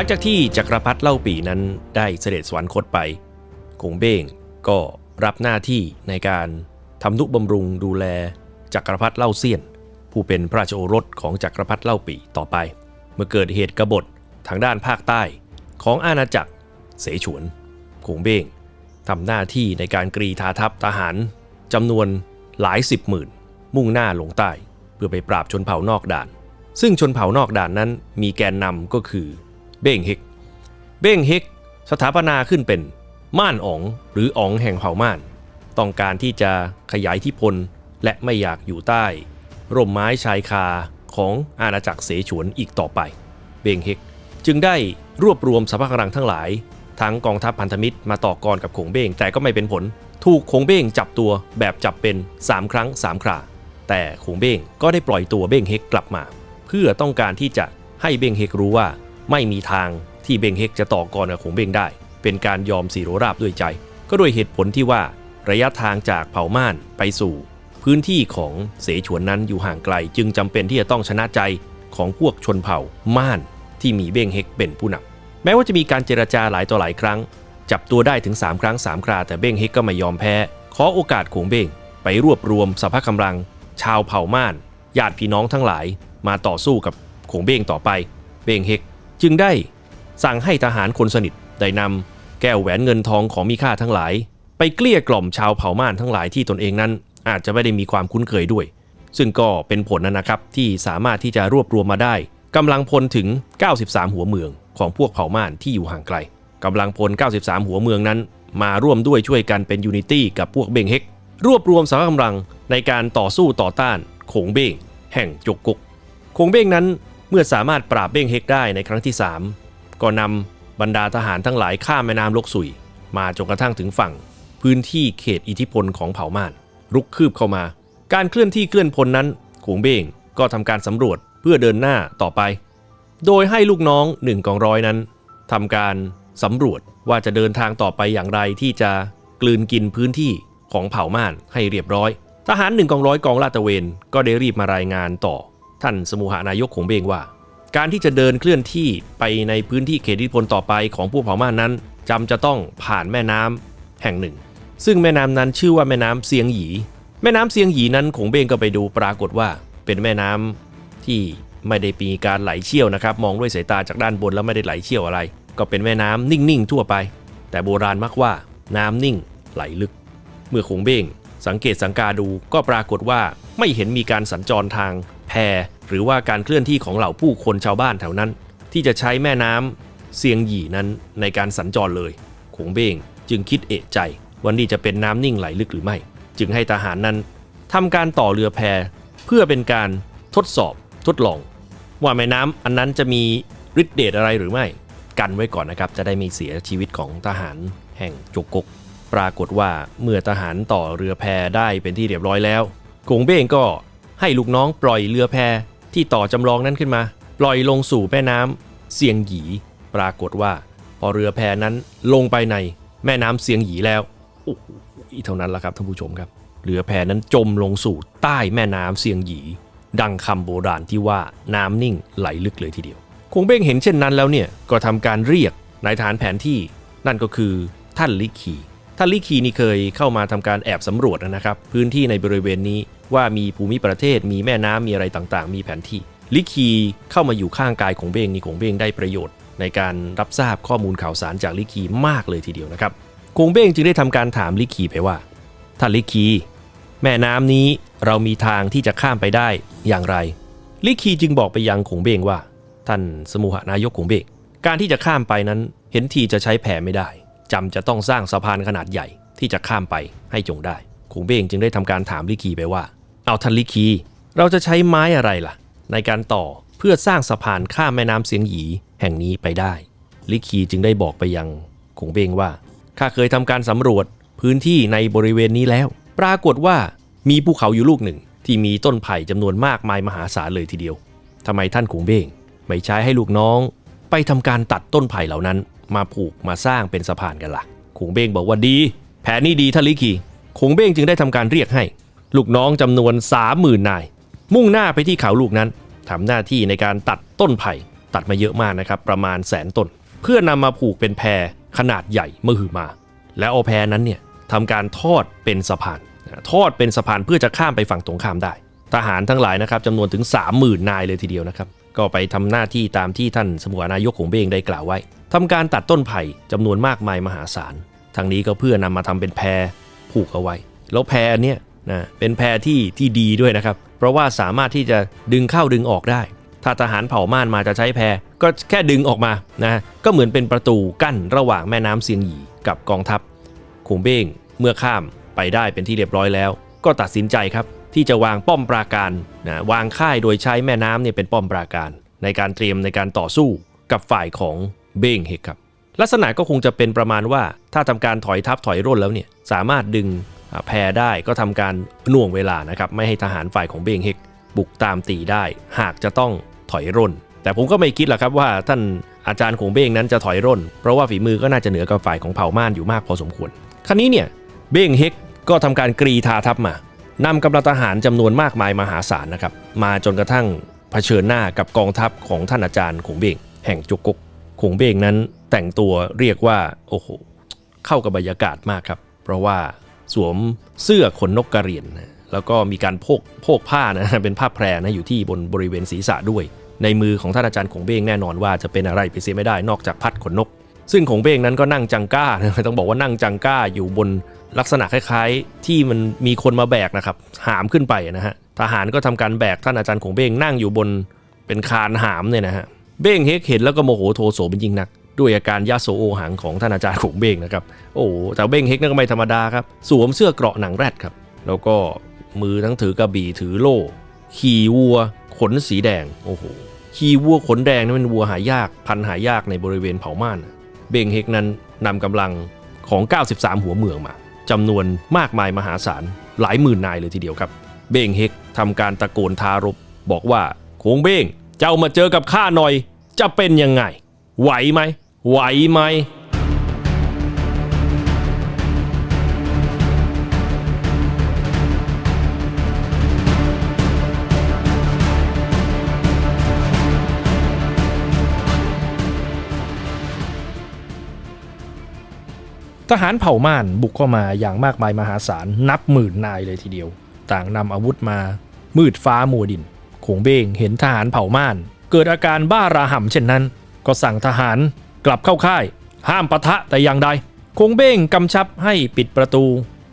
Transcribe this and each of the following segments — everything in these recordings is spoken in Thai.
ลังจากที่จักรพรรดิเล่าปีนั้นได้เสด็จสวรรคตไปคงเบ้งก็รับหน้าที่ในการทำนุบำรุงดูแลจักรพรรดิเล่าเซียน ผู้เป็นพระราชโอรสของจักรพรรดิเล่าปีต่อไป เมื่อเกิดเหตุกบฏทางด้านภาคใต้ของอาณาจักรเสฉวนคงเบ้งทำหน้าที่ในการกรีธาทัพทหารจำนวนหลายสิบหมื่น มุ่งหน้าลงใต้ เพื่อไปปราบชนเผ่านอกด่าน ซึ่งชนเผ่านอกด่านนั้นมีแกนนำก็คือ เบ้งเฮก เบ้งเฮกสถาปนาขึ้นเป็นม่านอ๋องหรืออ๋องแห่งเผ่าม่าน ต้องการที่จะขยายที่พลและไม่อยากอยู่ใต้ ร่มไม้ชายคาของอาณาจักรเสฉวนอีกต่อไป เบงเฮกจึงได้รวบรวมสรรพกำลังทั้งหลาย ทั้งกองทัพพันธมิตรมาต่อกรกับขงเบ้งแต่ก็ไม่เป็นผล ถูกขงเบ้งจับตัวแบบจับเป็น 3 ครั้ง 3 ครา แต่ขงเบ้งก็ได้ปล่อยตัวเบ้งเฮกกลับมา เพื่อต้องการที่จะให้เบ้งเฮกรู้ว่า ไม่มีทางที่เบงเฮกจะต่อกรกับขงเบงได้ เป็นการยอมสีโรราบด้วยใจ ก็โดยเหตุผลที่ว่าระยะทางจากเผ่าม่านไปสู่ พื้นที่ของเสฉวนนั้นอยู่ห่างไกล จึงจำเป็นที่จะต้องชนะใจของพวกชนเผ่าม่านที่มีเบ้งเฮกเป็นผู้นำแม้ว่าจะมีการเจรจาหลายต่อหลายครั้ง จับตัวได้ถึง 3 ครั้ง 3 ครา แต่เบ้งเฮกก็ไม่ยอมแพ้ ขอโอกาสขงเบ้งไปรวบรวมสรรพกำลัง ชาวเผ่าม่านญาติพี่น้องทั้งหลาย มาต่อสู้กับขงเบ้งต่อไป เบ้งเฮก จึงได้สั่งให้ทหารคนสนิทได้นำแก้วแหวนเงินทองของมีค่าทั้งหลาย ไปเกลี้ยกล่อมชาวเผ่าม่านทั้งหลายที่ตนเองนั้น อาจจะไม่ได้มีความคุ้นเคยด้วย ซึ่งก็เป็นผลนะครับที่สามารถที่จะรวบรวมมาได้กำลังพลถึง 93 หัวเมืองของพวกเผ่าม่านที่อยู่ห่างไกลกำลังพล 93 หัวเมืองนั้น มาร่วมด้วยช่วยกันเป็นยูนิตี้กับพวกเบงเฮกรวบรวมสรรกำลังในการต่อสู้ต่อต้านโขงเบงแห่งจกกกโขงเบงนั้น เมื่อสามารถปราบเบ้งเฮกได้ในครั้งที่ 3 ก็นำบรรดาทหารทั้งหลายข้ามแม่น้ำลกสุย มาจนกระทั่งถึงฝั่ง พื้นที่เขตอิทธิพลของเผ่าม่าน รุกคืบเข้ามา การเคลื่อนที่เคลื่อนพลนั้นโขงเบ้งก็ทำการสำรวจเพื่อเดินหน้าต่อไป โดยให้ลูกน้องหนึ่งกองร้อยนั้นทำการสำรวจว่าจะเดินทางต่อไปอย่างไรที่จะกลืนกินพื้นที่ของเผ่าม่านให้เรียบร้อย ทหารหนึ่งกองร้อยกองลาดตระเวนก็ได้รีบมารายงานต่อ ท่านสมุหานายกของเบงว่า การที่จะเดินเคลื่อนที่ไปในพื้นที่เขตอิทธิพลต่อไปของผู้เผ่าม่านนั้นจำจะต้องผ่านแม่น้ำแห่งหนึ่ง ซึ่งแม่น้ำนั้นชื่อว่าแม่น้ำเซียงหยี แม่น้ำเซียงหยีนั้นขงเบงก็ไปดูปรากฏว่าเป็นแม่น้ำที่ไม่ได้มีการไหลเชี่ยวนะครับ มองด้วยสายตาจากด้านบนแล้วไม่ได้ไหลเชี่ยวอะไร ก็เป็นแม่น้ำนิ่งๆทั่วไป แต่โบราณมักว่าน้ำนิ่งไหลลึก เมื่อคงเบ้งสังเกตสังกาดูก็ปรากฏว่าไม่เห็นมีการสัญจรทาง แพหรือว่าการเคลื่อนที่ของเหล่าผู้คนชาวบ้านแถวนั้น ที่จะใช้แม่น้ำเซียงหยีนั้นในการสัญจรเลยคงเบ้งจึงคิดเอะใจวันนี้จะเป็นน้ำนิ่งไหลลึกหรือไม่ จึงให้ทหารนั้นทำการต่อเรือแพเพื่อเป็นการทดสอบทดลอง ว่าแม่น้ำอันนั้นจะมีฤทธิ์เดชอะไรหรือไม่ กันไว้ก่อนนะครับ จะได้ไม่เสียชีวิตของทหารแห่งจกกก ปรากฏว่าเมื่อทหารต่อเรือแพได้เป็นที่เรียบร้อยแล้วกงเบ้งก็ ให้ลูกน้องปล่อยเรือแพที่ต่อจำลองนั้นขึ้นมา ปล่อยลงสู่แม่น้ำเซียงหยีปรากฏว่า พอเรือแพนั้นลงไปในแม่น้ำเซียงหยีแล้วโอ้โหเท่านั้นละครับท่านผู้ชมครับ เรือแพนั้นจมลงสู่ใต้แม่น้ำเซียงหยี ดังคำโบราณที่ว่าน้ำนิ่งไหลลึกเลยทีเดียว คงเบ้งเห็นเช่นนั้นแล้วเนี่ยก็ทำการเรียกนายฐานแผนที่ นั่นก็คือท่านลิคี ท่านลิคีนี่เคยเข้ามาทำการแอบสำรวจนะครับ พื้นที่ในบริเวณนี้ว่ามีภูมิประเทศมีแม่น้ำมีอะไรต่างๆ มีแผนที่ ลิคีเข้ามาอยู่ข้างกายของเบ้งนี่คงเบ้งได้ประโยชน์ ในการรับทราบข้อมูลข่าวสารจากลิคีมากเลยทีเดียวนะครับคงเบ้งจึงได้ทำการถามลิคีไปว่าท่านลิคี แม่น้ำนี้เรามีทางที่จะข้ามไปได้อย่างไร ลิคีจึงบอกไปยังขงเบงว่า ท่านสมุหนายกขงเบงการที่จะข้ามไปนั้นเห็นทีจะใช้แผไม่ได้ จำจะต้องสร้างสะพานขนาดใหญ่ที่จะข้ามไปให้จงได้ขงเบงจึงได้ทำการถามลิคีไปว่า เอาท่านลิคี เราจะใช้ไม้อะไรล่ะ ในการต่อเพื่อสร้างสะพานข้ามแม่น้ำเสียงหยีแห่งนี้ไปได้ ลิคีจึงได้บอกไปยังขงเบงว่าข้าเคยทำการสำรวจพื้นที่ในบริเวณนี้แล้ว ปรากฏว่ามีภูเขาอยู่ลูกหนึ่ง ที่มีต้นไผ่จำนวนมากมายมหาศาลเลยทีเดียวทำไมท่านขงเบ้งไม่ใช้ให้ลูกน้อง ไปทำการตัดต้นไผ่เหล่านั้น มาผูกมาสร้างเป็นสะพานกันละ่ะขงเบ้งบอกว่าดี แผนนี้ดีท่านลิคีขงเบ้งจึงได้ทำการเรียกให้ ลูกน้องจำนวนสามหมื่นนาย มุ่งหน้าไปที่เขาลูกนั้นทำหน้าที่ในการตัดต้นไผ่ตัดมาเยอะมากนะครับ ประมาณแสนต้น เพื่อนำมาผูกเป็นแพรขนาดใหญ่มหึมา แล้วเอาแพรนั้นเนี่ยทำการทอดเป็นสะพาน ทอดเป็นสะพานเพื่อจะข้ามไปฝั่งตรงข้ามได้ ทหารทั้งหลายนะครับจำนวนถึง 30,000 นายเลยทีเดียวนะครับ ก็ไปทำหน้าที่ตามที่ท่านสมุขนายกของเบงได้กล่าวไว้ ทำการตัดต้นไผ่จำนวนมากมายมหาศาลทางนี้ก็เพื่อนำมาทำเป็นแพรผูกเอาไว้ แล้วแพอันเนี่ยนะเป็นแพรที่ที่ดีด้วยนะครับ เพราะว่าสามารถที่จะดึงเข้าดึงออกได้ ถ้าทหารเผ่าม่านมาจะใช้แพรก็แค่ดึงออกมานะก็เหมือนเป็นประตูกั้นระหว่างแม่น้ำเซียงหยีกับกองทัพขงเบ้งเมื่อข้ามไปได้เป็นที่เรียบร้อยแล้ว ก็ตัดสินใจครับที่จะวางป้อมปราการนะวางค่ายโดยใช้แม่น้ำเนี่ยเป็นป้อมปราการ ในการเตรียมในการต่อสู้กับฝ่ายของ เบ้งเฮกครับ ลักษณะก็คงจะเป็นประมาณว่าถ้าทำการถอยทัพถอยร่นแล้วเนี่ยสามารถดึงแพรได้ก็ทำการน่วงเวลานะครับไม่ให้ทหารฝ่ายของเบงเฮกบุกตามตีได้ หากจะต้องถอยร่น แต่ผมก็ไม่คิดหรอกครับว่าท่านอาจารย์ของเบงนั้นจะถอยร่น เพราะว่าฝีมือก็น่าจะเหนือกับฝ่ายของเผ่าม่านอยู่มากพอสมควรครั้นี้เนี่ยเบงเฮกก็ทำการกรีธาทัพมานำกำลังทหารจำนวนมากมายมหาศาลนะครับ มาจนกระทั่งเผชิญหน้ากับกองทัพของท่านอาจารย์ของเบงแห่งจุกกก ขงเบงนั้นแต่งตัวเรียกว่าโอ้โหเข้ากับบรรยากาศมากครับ เพราะว่าสวมเสื้อขนนกกระเรียน แล้วก็มีการโพกโพกผ้านะเป็นผ้าแพรนะอยู่ที่บนบริเวณศีรษะด้วย ในมือของท่านอาจารย์ขงเบงแน่นอนว่าจะเป็นอะไรไปเสียไม่ได้นอกจากพัดขนนก ซึ่งขงเบงนั้นก็นั่งจังก้านะต้องบอกว่านั่งจังก้าอยู่บนลักษณะคล้ายๆ ที่มันมีคนมาแบกนะครับหามขึ้นไปนะฮะทหารก็ทำการแบกท่านอาจารย์ขงเบงนั่งอยู่บนเป็นคานหามเนี่ยนะฮะ เบ้งเฮกเห็นแล้วก็โมโหโทโสเป็นยิ่งนัก ด้วยอาการยาโสโอหังของท่านอาจารย์ของเบ้งนะครับ โอ้แต่เบ้งเฮกนั่นก็ไม่ธรรมดาครับ สวมเสื้อเกราะหนังแรดครับ แล้วก็มือทั้งถือกระบี่ถือโล่ ขี่วัว ขนสีแดง โอ้โห ขี่วัวขนแดงนี่เป็นวัวหายาก พันหายากในบริเวณเผ่าม่าน เบ้งเฮกนั้นนำกำลังของ 93 หัวเมืองมาจำนวนมากมายมหาศาลหลายหมื่นนายเลยทีเดียวครับ เบ้งเฮกทำการตะโกนทารบบอกว่าโคงเบ้ง เจ้ามาเจอกับข้าหน่อย จะเป็นยังไง ไหวไหม ไหวไหม ทหารเผ่าม่านบุกเข้ามาอย่างมากมายมหาศาลนับหมื่นนายเลยทีเดียว ต่างนำอาวุธมามืดฟ้ามัวดิน ขงเบงเห็นทหารเผ่าม่าน เกิดอาการบ้าระห่ำเช่นนั้น ก็สั่งทหารกลับเข้าค่าย ห้ามปะทะแต่อย่างใดคงเบ้งกำชับให้ปิดประตู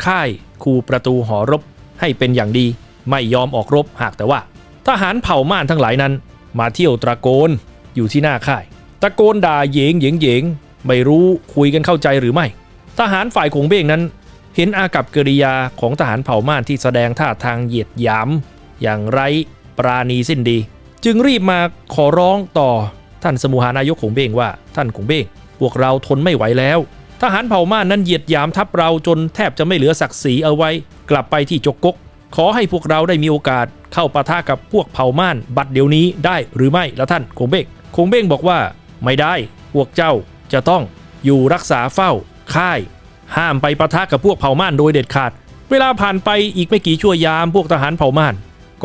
ค่ายคูประตูหอรบให้เป็นอย่างดี ไม่ยอมออกรบหากแต่ว่า ทหารเผ่าม่านทั้งหลายนั้น มาเที่ยวตะโกนอยู่ที่หน้าค่าย ตะโกนด่าเยงเยงเยงไม่รู้คุยกันเข้าใจหรือไม่ ทหารฝ่ายขงเบ้งนั้น เห็นอากับกิริยาของทหารเผ่าม่านที่แสดงท่าทางเหยียดหยาม อย่างไร้ ปราณีสิ้นดี จึงรีบมาขอร้องต่อท่านสมุหานายกขงเบ้งว่า ท่านขงเบ้งพวกเราทนไม่ไหวแล้วทหารเผ่าม่านนั้นเหยียดหยามทัพเราจนแทบจะไม่เหลือศักดิ์ศรีเอาไว้ กลับไปที่จกกก ขอให้พวกเราได้มีโอกาสเข้าปะทะกับพวกเผ่าม่าน บัดเดี๋ยวนี้ได้หรือไม่ละท่านคงเบ้งคงเบ้งบอกว่า ไม่ได้ พวกเจ้าจะต้องอยู่รักษาเฝ้า ค่าย ห้ามไปปะทะกับพวกเผ่าม่านโดยเด็ดขาด เวลาผ่านไปอีกไม่กี่ชั่วยามพวกทหารเผ่าม่าน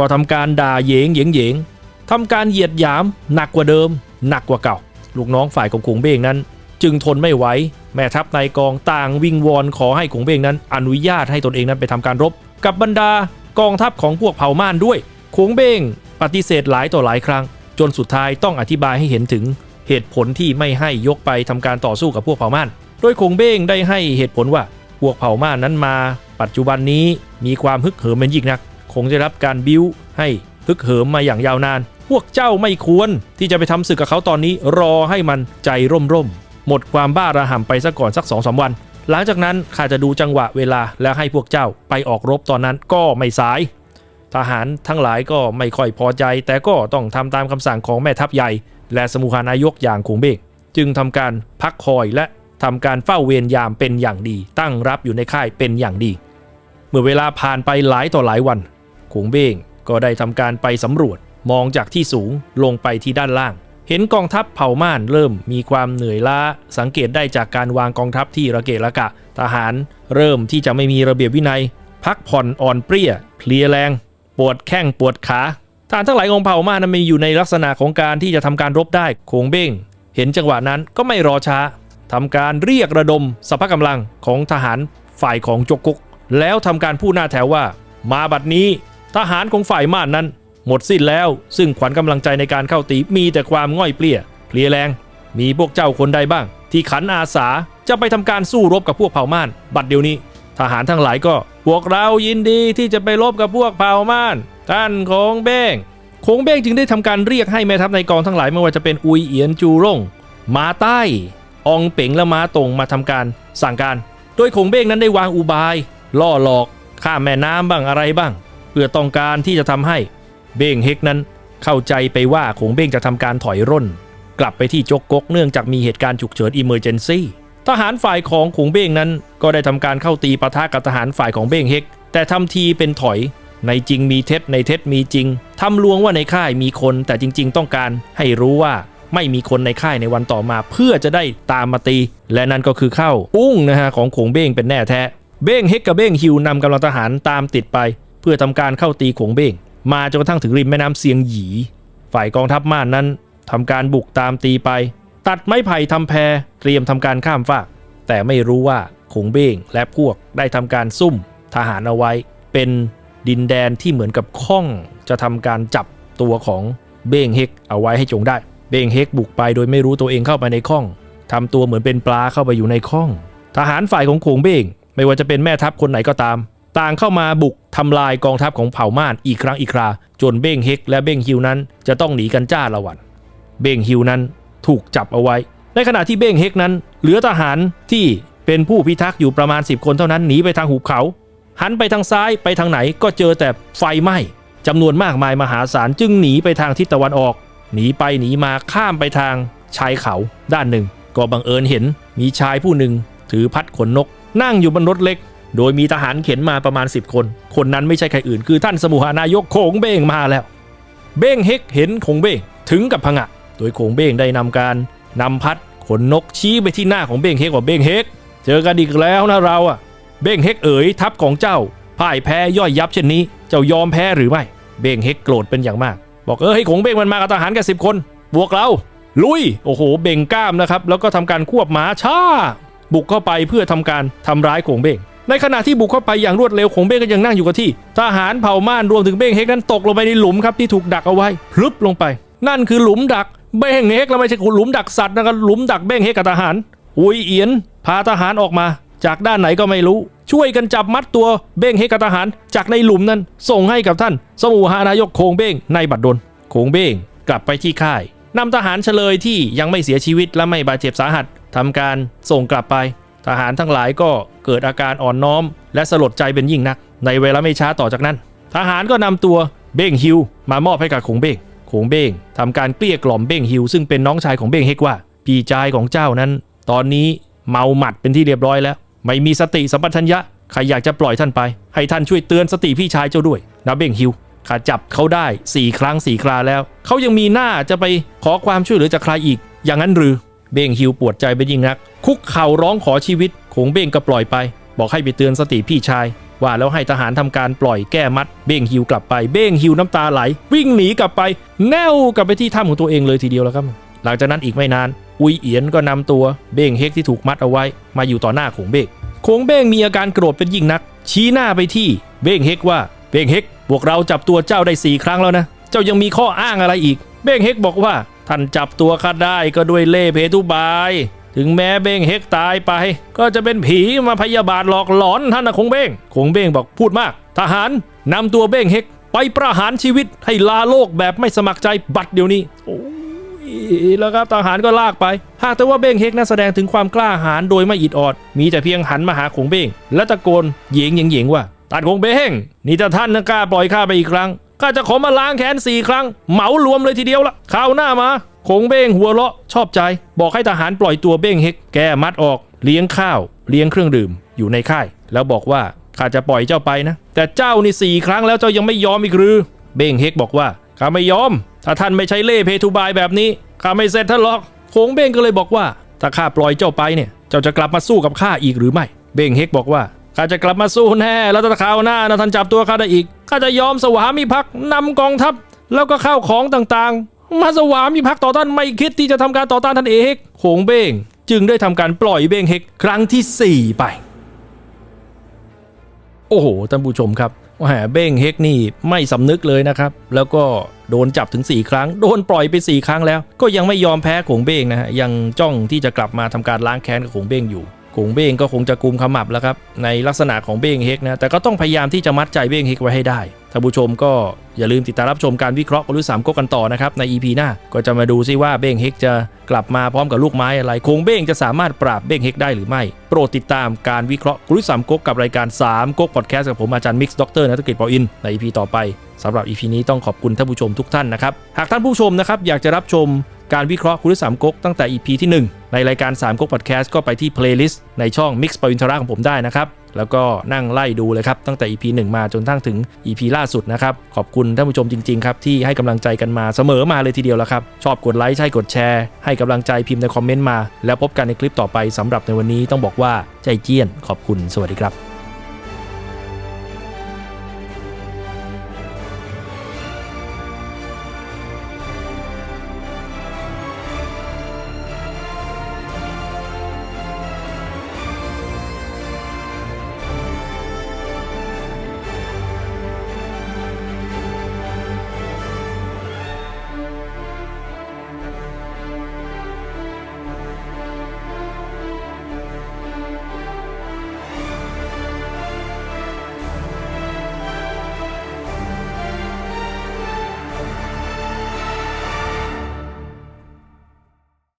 ก็ทำการด่าเหยงเหยงเหยงทำการเหยียดหยามหนักกว่าเดิม หนักกว่าเก่า ลูกน้องฝ่ายของขงเบ้งนั้น จึงทนไม่ไหวแม่ทัพนายกองต่างวิงวอนขอให้ขงเบ้งนั้น อนุญาตให้ตนเองนั้นไปทำการรบ กับบรรดากองทัพของพวกเผ่าม่านด้วยขงเบ้งปฏิเสธหลายต่อหลายครั้ง จนสุดท้ายต้องอธิบายให้เห็นถึง เหตุผลที่ไม่ให้ยกไปทำการต่อสู้กับพวกเผ่าม่านโดยคงเบ้งได้ให้เหตุผลว่าพวกเผ่าม่านนั้นมา ปัจจุบันนี้มีความฮึกเหิมเป็นยิ่งนัก คงจะรับการบิ้วให้ฮึกเหิมมาอย่างยาวนาน พวกเจ้าไม่ควรที่จะไปทำศึกกับเขาตอนนี้ รอให้มันใจร่มร่มๆ หมดความบ้าระห่ำไปซะก่อนสักสองสาวัน หลังจากนั้นข้าจะดูจังหวะเวลาแล้วให้พวกเจ้าไปออกรบตอนนั้นก็ไม่สาย ทหารทั้งหลายก็ไม่ค่อยพอใจ แต่ก็ต้องทำตามคำสั่งของแม่ทัพใหญ่ และสมุหานายกอย่างคงเบก จึงทำการพักคอยและทำการเฝ้าเวรยามเป็นอย่างดี ตั้งรับอยู่ในค่ายเป็นอย่างดี เมื่อเวลาผ่านไปหลายต่อหลายวัน คงเบ้งก็ได้ทำการไปสำรวจมองจากที่สูงลงไปที่ด้านล่าง เห็นกองทัพเผ่าม่านเริ่มมีความเหนื่อยล้า สังเกตได้จากการวางกองทัพที่ระเกะระกะ ทหารเริ่มที่จะไม่มีระเบียบวินัย พักผ่อนอ่อนเปรี้ย เพลียแรง ปวดแข้งปวดขาทหารทั้งหลายของเผ่าม่านนั้นมีอยู่ในลักษณะของการที่จะทำการรบได้โขงเบ้ง เห็นจังหวะนั้นก็ไม่รอช้าทำการเรียกระดมสรรพกำลังของทหารฝ่ายของจกกุก แล้วทำการพูดหน้าแถวว่า มาบัดนี้ ทหารของฝ่ายม่านนั้น หมดสิ้นแล้ว ซึ่งขวัญกำลังใจในการเข้าตีมีแต่ความง่อยเปลี้ยเพลียแรง มีพวกเจ้าคนใดบ้าง ที่ขันอาสาจะไปทำการสู้รบกับพวกเผ่าม่าน บัดเดี๋ยวนี้ ทหารทั้งหลายก็พวกเรายินดีที่จะไปรบกับพวกเผ่าม่านท่านคงเบ้งคงเบ้งจึงได้ทำการเรียกให้แม่ทัพในกองทั้งหลายไม่ว่าจะเป็นอุยเอียนจูร่งมาใต้อองเป๋งและมาตรงมาทำการสั่งการ โดยคงเบ้งนั้นได้วางอุบาย ล่อหลอกข้ามแม่น้ำบ้างอะไรบ้าง เพื่อต้องการที่จะทำให้เบ้งเฮกนั้น เข้าใจไปว่าคงเบ้งจะทำการถอยร่น กลับไปที่จกกกเนื่องจากมีเหตุการณ์ฉุกเฉินอิมเมอร์เจนซีทหารฝ่ายของขงเบ้งนั้น ก็ได้ทำการเข้าตีปะทะกับทหารฝ่ายของเบ้งเฮก แต่ทำทีเป็นถอย ในจริงมีเท็จในเท็จมีจริงทำลวงว่าในค่ายมีคนแต่จริง ๆ ต้องการให้รู้ว่าไม่มีคนในค่ายในวันต่อมา เพื่อจะได้ตามมาตี และนั่นก็คือเข้า อุ้งนะฮะของขงเบ้งเป็นแน่แท้เบ้งเฮกกับเบ้งฮิวนำกำลังทหารตามติดไป เพื่อทำการเข้าตีขงเบ้งมาจนกระทั่งถึงริมแม่น้ำเซียงหยี ฝ่ายกองทัพม่านนั้นทำการบุกตามตีไป ตัดไม้ไผ่ทำแพเตรียมทำการข้ามฟาก แต่ไม่รู้ว่าขงเบ้งและพวกได้ทำการซุ่มทหารเอาไว้ เป็นดินแดนที่เหมือนกับข้องจะทำการจับตัวของเบ้งเฮกเอาไว้ให้จงได้ เบ้งเฮกบุกไปโดยไม่รู้ตัวเองเข้าไปในข้องทำตัวเหมือนเป็นปลาเข้าไปอยู่ในข้อง ทหารฝ่ายของขงเบ้งไม่ว่าจะเป็นแม่ทัพคนไหนก็ตาม ต่างเข้ามาบุกทำลายกองทัพของเผ่าม่านอีกครั้งอีกครา จนเบ้งเฮกและเบ้งฮิวนั้น จะต้องหนีกันจ้าละวัน เบ้งฮิวนั้นถูกจับเอาไว้ ในขณะที่เบ้งเฮกนั้น เหลือทหารที่เป็นผู้พิทักษ์อยู่ประมาณ 10 คนเท่านั้นหนีไปทางหุบเขา หันไปทางซ้ายไปทางไหนก็เจอแต่ไฟไหม้จำนวนมากมายมหาศาลจึงหนีไปทางทิศตะวันออก หนีไปหนีมาข้ามไปทางชายเขาด้านหนึ่ง ก็บังเอิญเห็นมีชายผู้หนึ่ง ถือพัดขนนก นั่งอยู่บนรถเล็ก โดยมีทหารเข็นมาประมาณ 10 คน คนนั้นไม่ใช่ใครอื่นคือท่านสมุหานายกโขงเบ้งมาแล้ว เบ้งเฮกเห็นโขงเบ้งถึงกับพงะ โดยโขงเบ้งได้นำการนำพัดขนนกชี้ไปที่หน้าของเบ้งเฮกว่าเบ้งเฮกเจอกันอีกแล้วนะเราอะเบ้งเฮกเอ๋ยทัพของเจ้าพ่ายแพ้ย่อยยับเช่นนี้ เจ้ายอมแพ้หรือไม่ เบ้งเฮกโกรธเป็นอย่างมาก บอกเออให้ขงเบ้งมันมากับทหารกันสิบคน บวกเรา ลุย โอ้โห เบ่งกล้ามนะครับ แล้วก็ทำการควบม้าช้า บุกเข้าไปเพื่อทำการทำร้ายขงเบ้ง ในขณะที่บุกเข้าไปอย่างรวดเร็วขงเบ้งก็ยังนั่งอยู่กับที่ ทหารเผ่าม่านรวมถึงเบ้งเฮกนั้นตกลงไปในหลุมครับที่ถูกดักเอาไว้พลึบลงไป นั่นคือหลุมดักเบ้งเฮกแล้วไม่ใช่หลุมดักสัตว์นะครับหลุมดักเบ้งเฮกกับทหารอุยเอียน พาทหารออกมา จากด้านไหนก็ไม่รู้ ช่วยกันจับมัดตัวเบ้งเฮกกับทหาร จากในหลุมนั้น ส่งให้กับท่าน สมุหานายกโคงเบ้งในบัดดลโคงเบ้งกลับไปที่ค่ายนำทหารเฉลยที่ยังไม่เสียชีวิตและไม่บาดเจ็บสาหัสทำการส่งกลับไป ทหารทั้งหลายก็เกิดอาการอ่อนน้อม และสลดใจเป็นยิ่งนัก ในเวลาไม่ช้าต่อจากนั้น ทหารก็นำตัวเบ้งฮิวมามอบให้กับคงเบ้งคงเบ้งทำการเกลี้ยกล่อมเบ้งฮิวซึ่งเป็นน้องชายของเบ้งเฮกว่า พี่ชายของเจ้านั้น ตอนนี้เมาหมัดเป็นที่เรียบร้อยแล้ว ไม่มีสติสัมปชัญญะใครอยากจะปล่อยท่านไป ให้ท่านช่วยเตือนสติพี่ชายเจ้าด้วยนะเบ้งฮิวข้าจับเขาได้4ครั้ง4คราแล้ว เขายังมีหน้าจะไปขอความช่วยเหลือจากใครอีก อย่างนั้นหรือ เบ้งฮิวปวดใจเป็นยิ่งนัก คุกเข่าร้องขอชีวิตคงเบ้งก็ปล่อยไป บอกให้ไปเตือนสติพี่ชาย ว่าแล้วให้ทหารทำการปล่อยแก้มัด เบ้งฮิวกลับไป เบ้งฮิวน้ำตาไหล วิ่งหนีกลับไป แนวกลับไปที่ถ้ำของตัวเองเลยทีเดียวแล้วครับ หลังจากนั้นอีกไม่นาน อุยเอียนก็นำตัวเบ้งเฮกที่ถูกมัดเอาไว้ มาอยู่ต่อหน้าขงเบ้งขงเบ้งมีอาการโกรธเป็นยิ่งนัก ชี้หน้าไปที่เบ้งเฮกว่าเบ้งเฮกพวกเราจับตัวเจ้าได้สี่ครั้งแล้วนะ เจ้ายังมีข้ออ้างอะไรอีก เบ้งเฮกบอกว่า ท่านจับตัวข้าได้ก็ด้วยเล่ห์เพทุบาย ถึงแม้เบ้งเฮกตายไป ก็จะเป็นผีมาพยาบาทหลอกหลอนท่านนะคงเบ้งคงเบ้งบอกพูดมาก ทหารนำตัวเบ้งเฮกไปประหารชีวิตให้ลาโลกแบบไม่สมัครใจบัดเดี๋ยวนี้โอ้ยแล้วครับทหารก็ลากไป หากแต่ว่าเบ้งเฮกนั้นแสดงถึงความกล้าหาญโดยไม่อิดออด มีแต่เพียงหันมาหาขงเบ้งและตะโกนเยงเหยงเยงว่าท่าคงเบ้งนี่ถ้าท่านนะกล้าปล่อยข้าไปอีกครั้ง ข้าจะขอมาล้างแค้นสี่ครั้ง เหมารวมเลยทีเดียวละคราวหน้ามาคงเบ้งหัวเราะชอบใจ บอกให้ทหารปล่อยตัวเบ้งเฮกแกมัดออก เลี้ยงข้าว เลี้ยงเครื่องดื่มอยู่ในค่าย แล้วบอกว่าข้าจะปล่อยเจ้าไปนะ แต่เจ้านี่สี่ครั้งแล้วเจ้ายังไม่ยอมอีกหรือ เบ้งเฮกบอกว่าข้าไม่ยอม ถ้าท่านไม่ใช้เล่เพทุบายแบบนี้ข้าไม่เสร็จท่านหรอกโขงเบ้งก็เลยบอกว่า ถ้าข้าปล่อยเจ้าไปเนี่ย เจ้าจะกลับมาสู้กับข้าอีกหรือไม่ เบ้งเฮกบอกว่า ข้าจะกลับมาสู้แน่แล้วถ้าคราวหน้านะท่านจับตัวข้าได้อีกข้าจะยอมสวามิภักดิ์นำกองทัพแล้วก็ข้าวของต่างๆ มาสวามีพักต่อต้านไม่คิดที่จะทำการต่อต้านท่านเอกโขงเบ้งจึงได้ทำการปล่อยเบ้งเฮกครั้งทีสี่ 4 ไป โอ้โหท่านผู้ชมครับแหมเบ้งเฮกนี่ไม่สำนึกเลยนะครับ แล้วก็โดนจับถึง 4 ครั้ง โดนปล่อยไป 4 ครั้งแล้ว ก็ยังไม่ยอมแพ้ขงเบ้งนะฮะยังจ้องที่จะกลับมาทำการล้างแค้นกับขงเบ้งอยู่ ขงเบ้งก็คงจะกุมขมับแล้วครับ ในลักษณะของเบ้งเฮกนะแต่ก็ต้องพยายามที่จะมัดใจเบ้งเฮกไว้ให้ได้ท่านผู้ชมก็อย่าลืมติดตามรับชมการวิเคราะห์กลุสามก๊กกันต่อนะครับใน EP หน้าก็จะมาดูซิว่าเบ้งเฮกจะกลับมาพร้อมกับลูกไม้อะไรคงเบ้งจะสามารถปราบเบ้งเฮกได้หรือไม่ โปรดติดตามการวิเคราะห์กลุสามก๊กกับรายการ3ก๊กพอดแคสต์กับผมอาจารย์มิกซ์ดรนักกิจปออินใน EP ต่อไปสำหรับ EP นี้ต้องขอบคุณท่านผู้ชมทุกท่านนะครับหากท่านผู้ชมนะครับอยากจะรับชมการวิเคราะห์คุสามก๊กตั้งแต่ EP ที่ 1 ในรายการ3ก๊กพอดแคสต์ก็ไปที่เพลย์ลิสต์ในช่อง Mix ปวินทราของผมได้นะครับ แล้วก็นั่งไล่ดูเลยครับ ตั้งแต่ EP 1 มาจนทั้งถึง EP ล่าสุดนะครับ ขอบคุณท่านผู้ชมจริง ๆ ครับ ที่ให้กำลังใจกันมาเสมอมาเลยทีเดียวแล้วครับ ชอบกดไลค์ใช่กดแชร์ ให้กำลังใจพิมพ์ในคอมเมนต์มา แล้วพบกันในคลิปต่อไปสำหรับในวันนี้ต้องบอกว่าใจเจี้ยนขอบคุณสวัสดีครับ